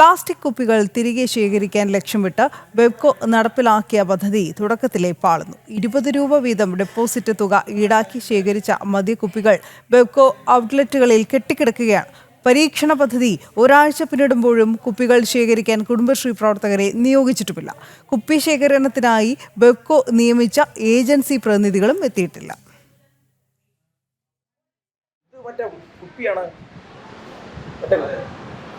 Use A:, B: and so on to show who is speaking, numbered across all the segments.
A: Plastic കുപ്പികൾ തിരികെ ശേഖരിക്കാൻ ലക്ഷ്യമിട്ട് ബെബ്കോ നടപ്പിലാക്കിയ പദ്ധതി തുടക്കത്തിലെ പാളുന്നു. ഇരുപത് രൂപ വീതം ഡെപ്പോസിറ്റ് തുക ഈടാക്കി ശേഖരിച്ച മദ്യക്കുപ്പികൾ ബെബ്കോ ഔട്ട്ലെറ്റുകളിൽ കെട്ടിക്കിടക്കുകയാണ്. പരീക്ഷണ പദ്ധതി ഒരാഴ്ച പിന്നിടുമ്പോഴും കുപ്പികൾ ശേഖരിക്കാൻ കുടുംബശ്രീ പ്രവർത്തകരെ നിയോഗിച്ചിട്ടുമില്ല. കുപ്പി ശേഖരണത്തിനായി ബെബ്കോ നിയമിച്ച ഏജൻസി പ്രതിനിധികളും എത്തിയിട്ടില്ല.
B: കുപ്പിയാണ്.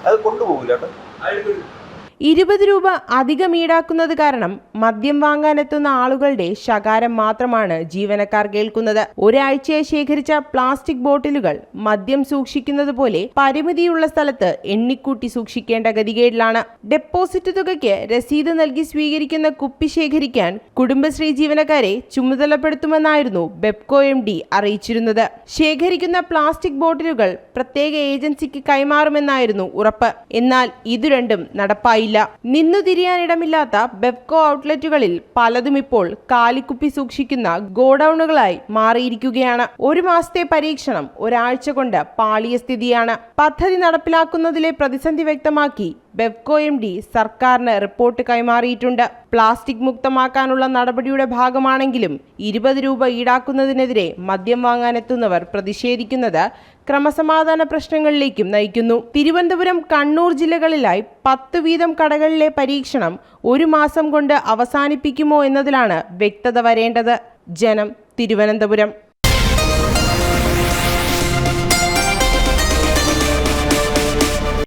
B: അത് കൊണ്ടുപോകില്ല I will
C: ഇരുപത് രൂപ അധികം ഈടാക്കുന്നത് കാരണം മദ്യം വാങ്ങാനെത്തുന്ന ആളുകളുടെ ശകാരം മാത്രമാണ് ജീവനക്കാർ കേൾക്കുന്നത്. ഒരാഴ്ചയായി ശേഖരിച്ച പ്ലാസ്റ്റിക് ബോട്ടിലുകൾ മദ്യം സൂക്ഷിക്കുന്നത് പോലെ പരിമിതിയുള്ള സ്ഥലത്ത് എണ്ണിക്കൂട്ടി സൂക്ഷിക്കേണ്ട ഗതികേടിലാണ്. ഡെപ്പോസിറ്റ് തുകയ്ക്ക് രസീത് നൽകി സ്വീകരിക്കുന്ന കുപ്പി ശേഖരിക്കാൻ കുടുംബശ്രീ ജീവനക്കാരെ ചുമതലപ്പെടുത്തുമെന്നായിരുന്നു ബെപ്കോ എം ഡി അറിയിച്ചിരുന്നത്. ശേഖരിക്കുന്ന പ്ലാസ്റ്റിക് ബോട്ടിലുകൾ പ്രത്യേക ഏജൻസിക്ക് കൈമാറുമെന്നായിരുന്നു ഉറപ്പ്. എന്നാൽ ഇതു രണ്ടും നടപ്പായില്ല. നിന്നു തിരിയാനിടമില്ലാത്ത ബെബ്കോ ഔട്ട്ലെറ്റുകളിൽ പലതും ഇപ്പോൾ കാലിക്കുപ്പി സൂക്ഷിക്കുന്ന ഗോഡൌണുകളായി മാറിയിരിക്കുകയാണ്. ഒരു മാസത്തെ പരീക്ഷണം ഒരാഴ്ച കൊണ്ട് പാളിയ സ്ഥിതിയാണ്. പദ്ധതി നടപ്പിലാക്കുന്നതിലെ പ്രതിസന്ധി വ്യക്തമാക്കി ബെബ്കോ എം ഡി സർക്കാരിന് റിപ്പോർട്ട് കൈമാറിയിട്ടുണ്ട്. പ്ലാസ്റ്റിക് മുക്തമാക്കാനുള്ള നടപടിയുടെ ഭാഗമാണെങ്കിലും ഇരുപത് രൂപ ഈടാക്കുന്നതിനെതിരെ മദ്യം വാങ്ങാനെത്തുന്നവർ പ്രതിഷേധിക്കുന്നത് ക്രമസമാധാന പ്രശ്നങ്ങളിലേക്കും നയിക്കുന്നു. തിരുവനന്തപുരം കണ്ണൂർ ജില്ലകളിലായി പത്ത് വീതം കടകളിലെ പരീക്ഷണം ഒരു മാസം കൊണ്ട് അവസാനിപ്പിക്കുമോ എന്നതിലാണ് വ്യക്തത വരേണ്ടത്. ജനം തിരുവനന്തപുരം.